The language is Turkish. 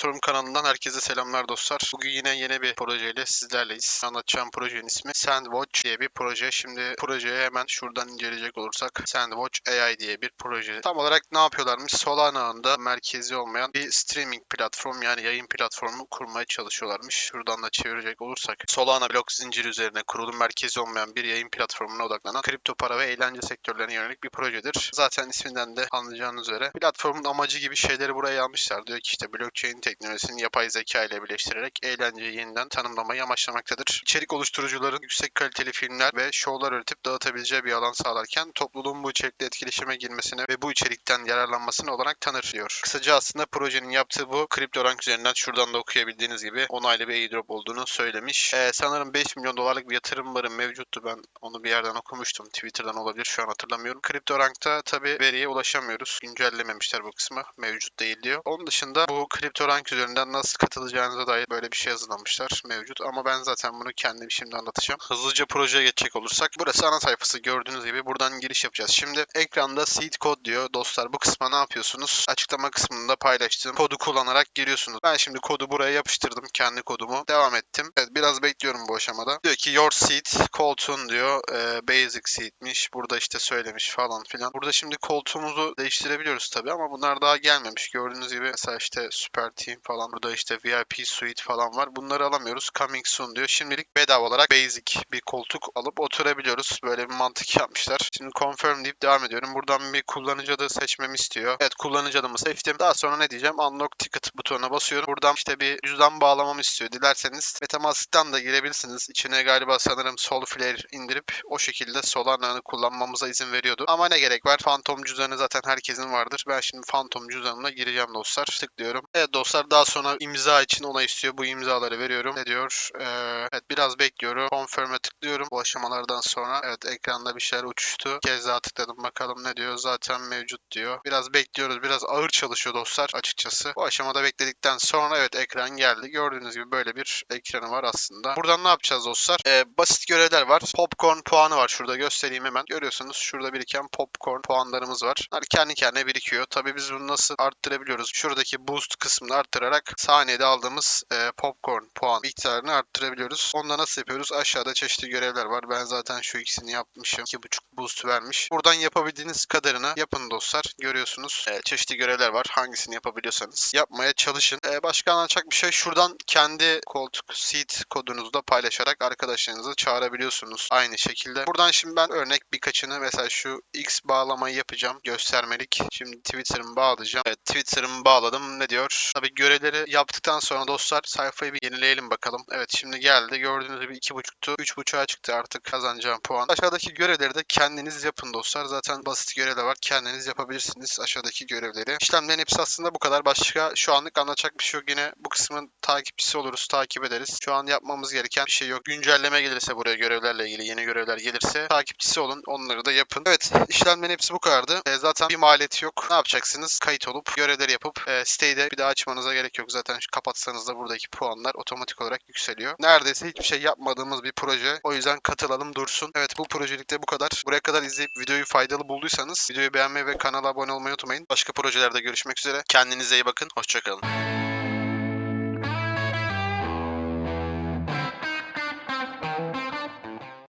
Platform kanalından herkese selamlar dostlar. Bugün yine yeni bir projeyle sizlerleyiz. Anlatacağım projenin ismi Sandwatch diye bir proje. Şimdi projeye hemen şuradan inceleyecek olursak Sandwatch AI diye bir proje. Tam olarak ne yapıyorlarmış? Solana ağında merkezi olmayan bir streaming platform yani yayın platformu kurmaya çalışıyorlarmış. Şuradan da çevirecek olursak Solana blok zinciri üzerine kurulu merkezi olmayan bir yayın platformuna odaklanan kripto para ve eğlence sektörlerine yönelik bir projedir. Zaten isminden de anlayacağınız üzere platformun amacı gibi şeyleri buraya almışlar. Diyor ki işte blockchain teknolojisini yapay zeka ile birleştirerek eğlenceyi yeniden tanımlamayı amaçlamaktadır. İçerik oluşturucuların yüksek kaliteli filmler ve şovlar üretip dağıtabileceği bir alan sağlarken topluluğun bu içerikle etkileşime girmesine ve bu içerikten yararlanmasına olarak tanır diyor. Kısaca aslında projenin yaptığı bu CryptoRank üzerinden şuradan da okuyabildiğiniz gibi onaylı bir airdrop olduğunu söylemiş. Ee, sanırım 5 milyon dolarlık bir yatırım barı mevcuttu. Ben onu bir yerden okumuştum. Twitter'dan olabilir şu an hatırlamıyorum. CryptoRank'ta tabi veriye ulaşamıyoruz. Güncellememişler bu kısmı. Mevcut değil diyor. Onun dışında bu CryptoRank üzerinden nasıl katılacağınıza dair böyle bir şey hazırlamışlar. Mevcut ama ben zaten bunu kendim şimdi anlatacağım. Hızlıca projeye geçecek olursak burası ana sayfası gördüğünüz gibi buradan giriş yapacağız. Şimdi ekranda seed code diyor. Dostlar bu kısma ne yapıyorsunuz? Açıklama kısmında paylaştığım kodu kullanarak giriyorsunuz. Ben şimdi kodu buraya yapıştırdım. Kendi kodumu. Devam ettim. Evet biraz bekliyorum bu aşamada. Diyor ki your seed koltuğun diyor. e, basic seat'miş. Burada işte söylemiş falan filan. Burada şimdi koltuğumuzu değiştirebiliyoruz tabii ama bunlar daha gelmemiş. Gördüğünüz gibi mesela işte Super Team falan. Burada işte VIP Suite falan var. Bunları alamıyoruz. Coming soon diyor. Şimdilik bedava olarak basic bir koltuk alıp oturabiliyoruz. Böyle bir mantık yapmışlar. Şimdi confirm deyip devam ediyorum. Buradan bir kullanıcı adı seçmemi istiyor. Evet kullanıcı adımı seçtim. Daha sonra ne diyeceğim? Unlock ticket butonuna basıyorum. Buradan işte bir cüzdan bağlamamı istiyor. Dilerseniz Metamask'tan da girebilirsiniz. İçine galiba sanırım Solflare indirip o şekilde Solana'nı kullanmamıza izin veriyordu. Ama ne gerek var? Phantom cüzdanı zaten herkesin vardır. Ben şimdi Phantom cüzdanımla gireceğim dostlar. Tıklıyorum. Evet dostlar daha sonra imza için ona istiyor. Bu imzaları veriyorum. Ne diyor? Ee, evet biraz bekliyorum. Confirm'e tıklıyorum. Bu aşamalardan sonra evet ekranda bir şeyler uçuştu. Bir kez daha tıkladım bakalım ne diyor. Zaten mevcut diyor. Biraz bekliyoruz. Biraz ağır çalışıyor dostlar açıkçası. Bu aşamada bekledikten sonra evet ekran geldi. Gördüğünüz gibi böyle bir ekranı var aslında. Buradan ne yapacağız dostlar? Ee, basit görevler var. Popcorn puanı var. Şurada göstereyim hemen. Görüyorsunuz şurada biriken popcorn puanlarımız var. Bunlar kendi kendine birikiyor. Tabii biz bunu nasıl arttırabiliyoruz? Şuradaki boost kısmını arttırarak saniyede aldığımız e, popcorn puan miktarını arttırabiliyoruz. Onu da nasıl yapıyoruz? Aşağıda çeşitli görevler var. Ben zaten şu ikisini yapmışım. 2.5 boost vermiş. Buradan yapabildiğiniz kadarını yapın dostlar. Görüyorsunuz. E, çeşitli görevler var. Hangisini yapabiliyorsanız yapmaya çalışın. E, başka anlatacak bir şey. Şuradan kendi koltuk seat kodunuzu da paylaşarak arkadaşlarınızı çağırabiliyorsunuz. Aynı şekilde. Buradan şimdi ben örnek birkaçını mesela şu X bağlamayı yapacağım. Göstermelik. Şimdi Twitter'ımı bağlayacağım. Evet Twitter'ımı bağladım. Ne diyor? Tabii görevleri yaptıktan sonra dostlar sayfayı bir yenileyelim bakalım. Evet şimdi geldi. Gördüğünüz gibi 2.5'tu. 3.5'a çıktı artık kazanacağım puan. Aşağıdaki görevleri de kendiniz yapın dostlar. Zaten basit görevler var. Kendiniz yapabilirsiniz aşağıdaki görevleri. İşlemlerin hepsi aslında bu kadar. Başka şu anlık anlatacak bir şey yok. Yine bu kısmın takipçisi oluruz. Takip ederiz. Şu an yapmamız gereken bir şey yok. Güncelleme gelirse buraya görevlerle ilgili yeni görevler gelirse takipçisi olun. Onları da yapın. Evet işlemlerin hepsi bu kadardı. E, zaten bir maliyeti yok. Ne yapacaksınız? Kayıt olup görevleri yapıp e, siteyi de bir daha açmanıza gerek yok. Zaten kapatsanız da buradaki puanlar otomatik olarak yükseliyor. Neredeyse hiçbir şey yapmadığımız bir proje. O yüzden katılalım dursun. Evet bu projelikte bu kadar. Buraya kadar izleyip videoyu faydalı bulduysanız videoyu beğenmeyi ve kanala abone olmayı unutmayın. Başka projelerde görüşmek üzere. Kendinize iyi bakın. Hoşçakalın.